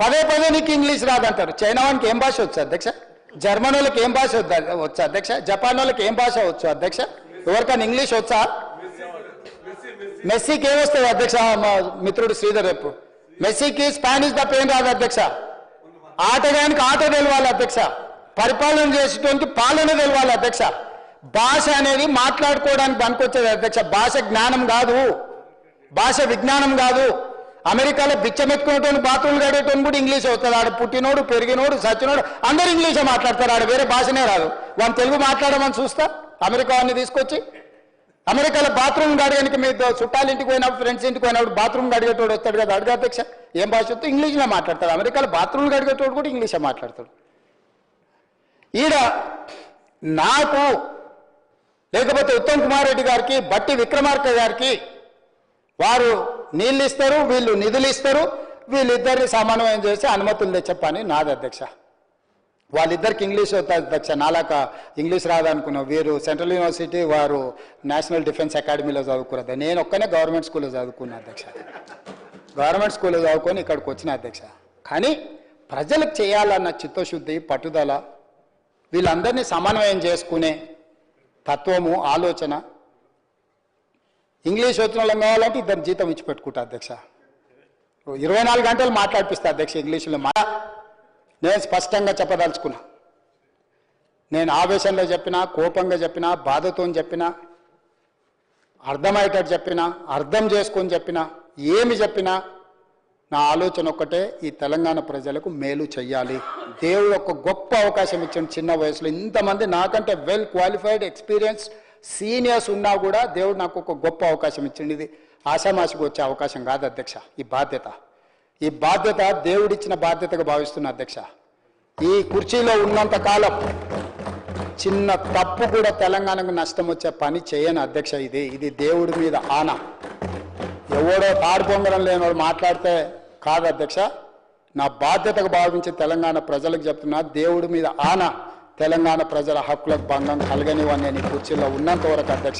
పదే పదే నీకు ఇంగ్లీష్ రాదంటారు. చైనా వానికి ఏం భాష వచ్చు అధ్యక్ష? జర్మన్ వాళ్ళకి ఏం భాష వచ్చు అధ్యక్ష? జపాన్ వాళ్ళకి ఏం భాష వచ్చు అధ్యక్ష? ఎవరికైనా ఇంగ్లీష్ వచ్చా? మెస్సీకి ఏమొస్తుంది అధ్యక్ష? మా మిత్రుడు శ్రీధర్ రేపు మెస్సీకి స్పానిష్ తప్ప ఏం రాదు అధ్యక్ష. ఆటగానికి ఆట తెలవాలి అధ్యక్ష. పరిపాలన చేసేటువంటి పాలన తెలవాలి అధ్యక్ష. భాష అనేది మాట్లాడుకోవడానికి పనికొచ్చేది అధ్యక్ష. భాష జ్ఞానం కాదు. భాష విజ్ఞానం కాదు. అమెరికాలో బిచ్చమెత్తుకునేటువంటి బాత్రూమ్లు గడేటోని కూడా ఇంగ్లీష్ అవుతుంది. ఆడ పుట్టినోడు పెరిగినోడు సచ్చినోడు అందరు ఇంగ్లీషే మాట్లాడతారు. ఆడ వేరే భాషనే రాదు. వాళ్ళు తెలుగు మాట్లాడమని చూస్తా? అమెరికా వాడిని తీసుకొచ్చి? అమెరికాలో బాత్రూమ్ గడగనికి మీ చుట్టాల ఇంటికి పోయినప్పుడు ఫ్రెండ్స్ ఇంటికి పోయినప్పుడు బాత్రూమ్ గడిగేటోడు వస్తాడు కదా అడుగు అధ్యక్ష. ఏం భాష చెప్తే ఇంగ్లీష్లో మాట్లాడతాడు. అమెరికాలో బాత్రూమ్ గడిగేటోడు కూడా ఇంగ్లీషే మాట్లాడతాడు. ఈడ నాకు లేకపోతే ఉత్తమ్ కుమార్ రెడ్డి గారికి బట్టి విక్రమార్క గారికి వారు నీళ్ళు ఇస్తారు వీళ్ళు నిధులు ఇస్తారు వీళ్ళిద్దరిని సమన్వయం చేసి అనుమతులు తెచ్చప్పని నాది అధ్యక్ష. వాళ్ళిద్దరికి ఇంగ్లీష్ అధ్యక్ష నాలాక ఇంగ్లీష్ రాదనుకున్నావు. వీరు సెంట్రల్ యూనివర్సిటీ వారు నేషనల్ డిఫెన్స్ అకాడమీలో చదువుకున్నది. నేను ఒక్కనే గవర్నమెంట్ స్కూల్లో చదువుకున్నా అధ్యక్ష. గవర్నమెంట్ స్కూల్లో చదువుకొని ఇక్కడికి వచ్చిన అధ్యక్ష. కానీ ప్రజలకు చేయాలన్న చిత్తశుద్ధి పట్టుదల వీళ్ళందరినీ సమన్వయం చేసుకునే తత్వము ఆలోచన ఇంగ్లీష్ వచ్చిన వాళ్ళం కావాలంటే ఇద్దరు జీతం ఇచ్చి పెట్టుకుంటా అధ్యక్ష. ఇరవై నాలుగు గంటలు మాట్లాడిపిస్తా అధ్యక్ష ఇంగ్లీషులో మా నేను స్పష్టంగా చెప్పదలుచుకున్నా. నేను ఆవేశంలో చెప్పినా కోపంగా చెప్పినా బాధతో చెప్పినా అర్థమయ్యేటట్టు చెప్పినా అర్థం చేసుకొని చెప్పినా ఏమి చెప్పినా నా ఆలోచన ఒక్కటే ఈ తెలంగాణ ప్రజలకు మేలు చెయ్యాలి. దేవుడు ఒక గొప్ప అవకాశం ఇచ్చిన చిన్న వయసులో ఇంతమంది నాకంటే వెల్ క్వాలిఫైడ్ ఎక్స్పీరియన్స్ సీనియర్స్ ఉన్నా కూడా దేవుడు నాకు ఒక గొప్ప అవకాశం ఇచ్చింది ఇది ఆషామాషికి వచ్చే అవకాశం కాదు అధ్యక్ష ఈ బాధ్యత. ఈ బాధ్యత దేవుడిచ్చిన బాధ్యతగా భావిస్తున్న అధ్యక్ష. ఈ కుర్చీలో ఉన్నంత కాలం చిన్న తప్పు కూడా తెలంగాణకు నష్టం వచ్చే పని చేయను అధ్యక్ష ఇది. ఇది దేవుడి మీద ఆన. ఎవడో తాడు పొంగడం లేనివాడు మాట్లాడితే కాదు అధ్యక్ష నా బాధ్యతగా భావించి తెలంగాణ ప్రజలకు చెప్తున్నా దేవుడి మీద ఆన. తెలంగాణ ప్రజల హక్కులకు భంగం కలగనివని కుర్చీలో ఉన్నంత వరకు అధ్యక్ష